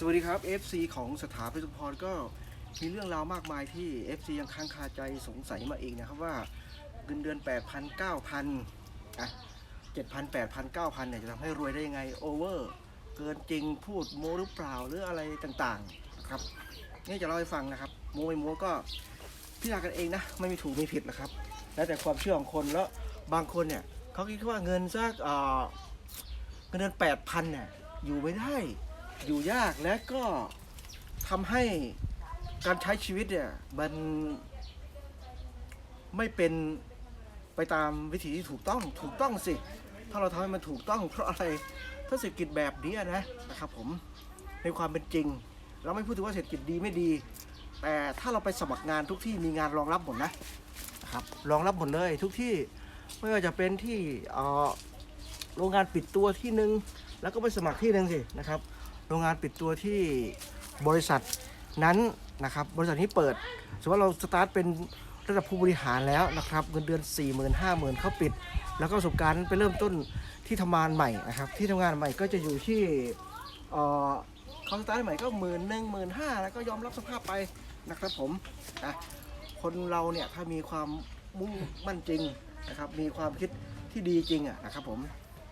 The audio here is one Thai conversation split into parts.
สวัสดีครับ FC ของสถาพิสุพรก็มีเรื่องราวมากมายที่ FC ยังค้างคาใจสงสัยมาเองนะครับว่าเงินเดือน 8 0 0 0 9,000อะ7,000 8,000 9,000เนี่ยจะทำให้รวยได้ยังไงโอเวอร์เกินจริงพูดโมหรือเปล่าหรืออะไรต่างๆนะครับนี่จะเล่าให้ฟังนะครับโมไม่โมก็พิจารณากันเองนะ ไม่มีถูกไม่ผิดนะครับ แล้วแต่ความเชื่อของคนแล้วบางคนเนี่ยเขาคิดว่าเงินสักเออเงินเดือน8,000เนี่ยอยู่ไม่ได้ อยู่ยากและก็ทำให้การใช้ชีวิตเนี่ยมันไม่เป็นไปตามวิธีที่ถูกต้องถูกต้องสิ ถ้าเราทำให้มันถูกต้องเพราะอะไรถ้าเศรษฐกิจแบบนี้นะนะครับผมในความเป็นจริง เราไม่พูดถึงว่าเศรษฐกิจดีไม่ดี แต่ถ้าเราไปสมัครงานทุกที่มีงานรองรับหมดนะนะครับรองรับหมดเลยทุกที่ไม่ว่าจะเป็นที่โรงงานปิดตัวที่หนึ่งแล้วก็ไปสมัครที่หนึ่งสินะครับ โรงงานปิดตัวที่บริษัทนั้นนะครับ บริษัทนี้เปิดสมมติว่าเราสตาร์ทเป็นระดับผู้บริหารแล้วนะครับ เงินเดือน 4 0 0 0 0 5 0 0 0 0เขาปิด แล้วก็ประสบการณ์ไปเริ่มต้นที่ทำงานใหม่นะครับ ที่ทำงานใหม่ก็จะอยู่ที่เอ่อเขาสตาร์ทใหม่ก็หมื่นหนึ่งหมื่นห้าแล้วก็ยอมรับสภาพไปนะครับผมนะคนเราเนี่ยถ้ามีความมุ่งมั่นจริงนะครับ มีความคิดที่ดีจริงอะนะครับผม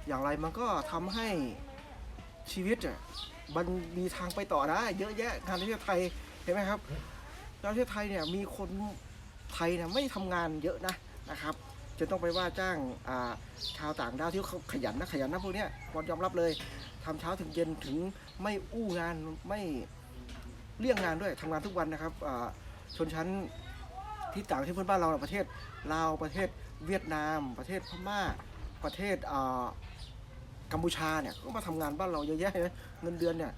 อย่างไรมันก็ทำให้ชีวิตอะ มันมีทางไปต่อได้เยอะแยะงานประเทศไทยเห็นไหมครับประเทศไทยเนี่ยมีคนไทยเนี่ยไม่ทำงานเยอะนะนะครับจนต้องไปว่าจ้างชาวต่างด้าวที่เขาขยันนะขยันนะพวกเนี้ยควรยอมรับเลยทำเช้าถึงเย็นถึงไม่อู้งานไม่เลี่ยงงานด้วยทำงานทุกวันนะครับชนชั้นที่ต่างประเทศเพื่อนบ้านเราประเทศลาวประเทศเวียดนาม ประเทศพม่าประเทศอ่า กัมพูชาเนี่ยก็มาทำงานบ้านเราเยอะแยะนะเงินเดือนเนี่ย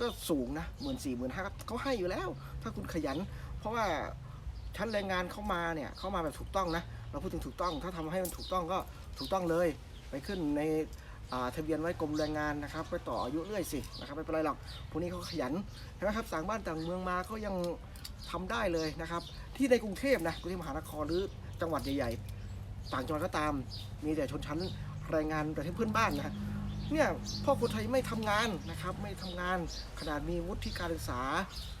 ก็สูงนะหมื่นสี่หมื่นห้าเขาให้อยู่แล้ว ถ้าคุณขยัน เพราะว่าชั้นแรงงานเข้ามาเนี่ยเข้ามาแบบถูกต้องนะเราพูดถึงถูกต้อง ถ้าทำให้มันถูกต้องก็ถูกต้องเลย ไปขึ้นในทะเบียนไว้กรมแรงงานนะครับไปต่ออายุเรื่อยสินะครับไม่เป็นไรหรอกพวกนี้เขาขยันเห็นไหมครับต่างบ้านต่างเมืองมาเขายังทำได้เลยนะครับ ที่ในกรุงเทพนะกรุงเทพมหานครหรือจังหวัดใหญ่ ๆ ต่างจังหวัดก็ตาม มีแต่ชนชั้น แรงงานประเทศเพื่อนบ้านนะเนี่ยพ่อคนไทยไม่ทำงานนะครับไม่ทำงานขนาดมีวุฒิการศึกษา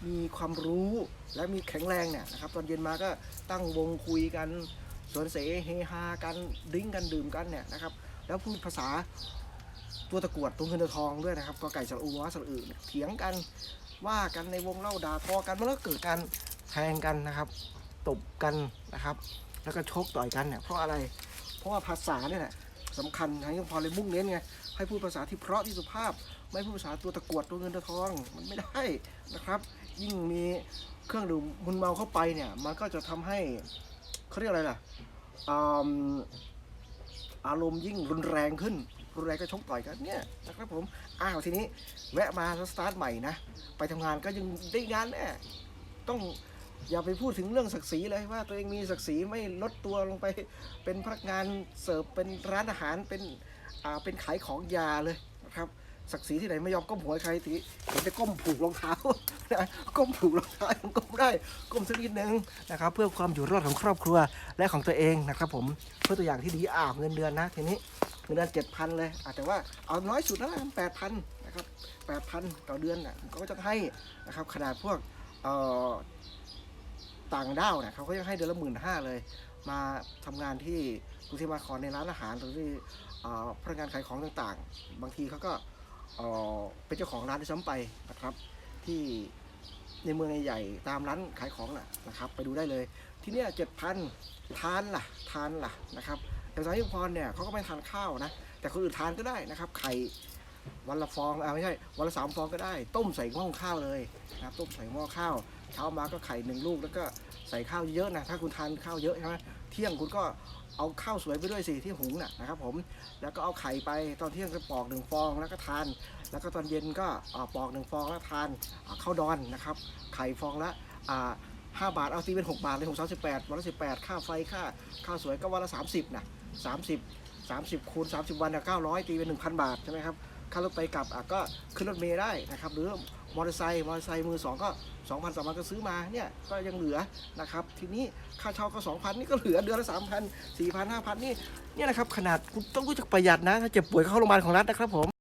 มีความรู้และมีแข็งแรงเนี่ยนะครับตอนเย็นมาก็ตั้งวงคุยกันสวนเสเฮฮากันดิ้งกันดื่มกันเนี่ยนะครับแล้วพูดภาษาตัวตะกรวดตัวเงินตัวทองด้วยนะครับก็ไก่สระอูวะสระอืเนี่ยเถียงกันว่ากันในวงเล่าด่าทอกันมันก็เกิดการแทงกันนะครับตบกันนะครับ แล้วก็ชกต่อยกันเนี่ยเพราะอะไร เพราะว่าภาษาเนี่ยแหละ สำคัญทางยังพอเลยมุ่งเน้นไงให้พูดภาษาที่เพราะที่สุภาพ ไม่พูดภาษาตัวตะกวดตัวเงินตัวทองมันไม่ได้นะครับ ยิ่งมีเครื่องดื่มมึนเมาเข้าไปเนี่ย มันก็จะทำให้เขาเรียกอะไรล่ะอืมอารมณ์ยิ่งรุนแรงขึ้น รุนแรงก็ชกต่อยกันเนี่ยนะครับผมอ้าวทีนี้แวะมาแล้วสตาร์ทใหม่นะ ไปทำงานก็ยังได้งานแน่ต้อง อย่าไปพูดถึงเรื่องศักดิ์ศรีเลยว่าตัวเองมีศักดิ์ศรีไม่ลดตัวลงไป เป็นพนักงานเสิร์ฟเป็นร้านอาหารเป็นอ่าเป็นขายของยาเลยนะครับศักดิ์ศรีที่ไหนไม่ยอมก้มหัวใครทีเห็นจะก้มผูกรองเท้านะก้มผูกรองเท้ายังก้มได้ก้มสักนิดนึงนะครับ เพื่อความอยู่รอดของครอบครัวและของตัวเองนะครับ ผมเพื่อตัวอย่างที่ดีอ้าวเงินเดือนนะทีนี้เงินเดือนเจ็ดพันเลยอาจจะแต่ว่าเอาน้อยสุดนะแปดพันนะครับแปดพันต่อเดือนน่ะก็จะให้นะครับขนาดพวกเอ่อ ต่างด้าวเนี่ยเขาก็ยังให้เดือนละหมื่นห้าเลย มาทำงานที่กรุงเทพมหานครในร้านอาหารหรือที่เอ่อพนักงานขายของต่างๆ บางทีเขาก็เอ่อเป็นเจ้าของร้านด้วยซ้ำไปนะครับ ที่ในเมืองใหญ่ๆตามร้านขายของน่ะนะครับ ไปดูได้เลย ที่เนี้ยเจ็ดพันทานล่ะทานล่ะนะครับอย่สายยุพรเนี่ยเขาก็ไม่ทานข้าวนะแต่คนอื่นทานก็ได้นะครับไข่ วันละฟองอ่าไม่ใช่วันละสามฟองก็ได้ ต้มใส่หม้อข้าวเลยนะครับต้มใส่หม้อข้าว เช้ามาก็ไข่หนึ่งลูกแล้วก็ใส่ข้าวเยอะนะถ้าคุณทานข้าวเยอะใช่ไหมเที่ยงคุณก็เอาข้าวสวยไปด้วยสิที่หุงน่ะนะครับผมแล้วก็เอาไข่ไปตอนเที่ยงก็ปอกหนึ่งฟองแล้วก็ทาน แล้วก็ตอนเย็นก็ปอกหนึ่งฟองแล้วทานข้าวดอนนะครับ ไข่ฟองละอ่าห้าบาทเอาตีเป็นหกบาทเลยหกสามสิบแปดวันละสิบแปดค่าไฟค่าข้าวสวยก็วันละสามสิบนะสามสิบสามสิบคูณสามสิบวันเก้าร้อยตีเป็นหนึ่งพันบาทใช่ไหมครับ ค่ารถไปกลับก็ขึ้นรถเมล์ได้นะครับหรือมอเตอร์ไซค์มอเตอร์ไซค์มือสองก็สองพันสามพันก็ซื้อมาเนี่ยก็ยังเหลือนะครับทีนี้ค่าเช่าก็สองพันนี่ก็เหลือเดือนละสามพันสี่พันห้าพันนี่เนี่ยนะครับขนาดคุณต้องรู้จักประหยัดนะ ถ้าเจ็บป่วยเข้าโรงพยาบาลของรัฐนะครับผม